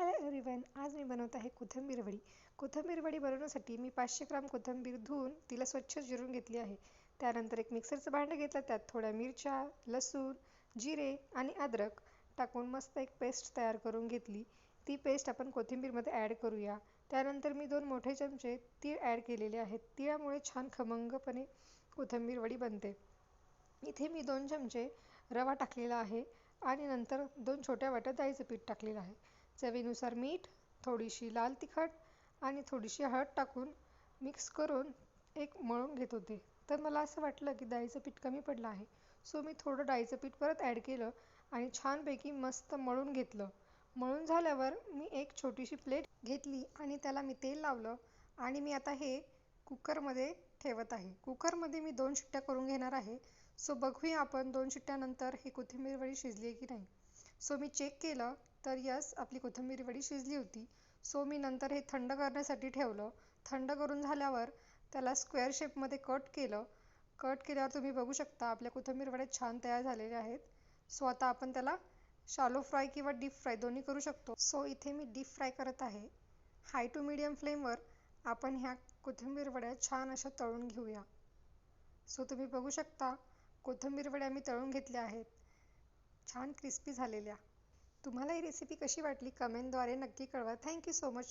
Hello everyone आज मी बनवत आहे कोथिंबीर वडी. कोथिंबीर वडी बनवण्यासाठी मी पाचशे ग्राम कोथिंबीर धुवून तिला स्वच्छ जिरून घेतली आहे. त्यानंतर एक मिक्सरचं भांडं घेतलं त्यात थोड्या मिरच्या लसूण जिरे आणि अद्रक टाकून मस्त एक पेस्ट तयार करून घेतली. ती पेस्ट आपण कोथिंबीरमध्ये ॲड करूया. त्यानंतर मी दोन मोठे चमचे तीळ ॲड केलेले आहेत. तिळामुळे छान खमंगपणे कोथिंबीर वडी बनते. इथे मी दोन चमचे रवा टाकलेला आहे आणि नंतर दोन छोट्या वाट्या डाळीचं पीठ टाकलेलं आहे. चवीनुसार मीठ थोडीशी लाल तिखट आणि थोडीशी हळद टाकून मिक्स करून एक मळून घेत होते. तर मला असं वाटलं की डाळीचं पीठ कमी पडलं आहे. सो मी थोडं डाळीचं पीठ परत ॲड केलं आणि छानपैकी मस्त मळून घेतलं. मळून झाल्यावर मी एक छोटीशी प्लेट घेतली आणि त्याला मी तेल लावलं आणि मी आता हे कुकरमध्ये ठेवत आहे. कुकरमध्ये मी दोन शिट्ट्या करून घेणार आहे. सो बघूया आपण दोन शिट्ट्यानंतर ही कोथिंबीर वडी शिजली आहे की नाही. सो मी चेक केलं तर यस आपली कोथिंबीर वडी शिजली होती. सो मी नंतर हे थंड करण्यासाठी ठेवलं. थंड करून झाल्यावर त्याला स्क्वेअर शेपमध्ये कट केलं. कट केल्यावर तुम्ही बघू शकता आपल्या कोथिंबीर वड्या छान तयार झालेल्या आहेत. सो आता आपण त्याला शालो फ्राय किंवा डीप फ्राय दोन्ही करू शकतो. सो इथे मी डीप फ्राय करत आहे. हाय टू मिडियम फ्लेमवर आपण ह्या कोथिंबीर वड्या छान अशा तळून घेऊया. सो तुम्ही बघू शकता कोथिंबीर वड्या मी तळून घेतल्या आहेत. छान क्रिस्पी झालेल्या. तुम्हाला ही रेसिपी कशी वाटली? कमेंटद्वारे नक्की कळवा. Thank you so much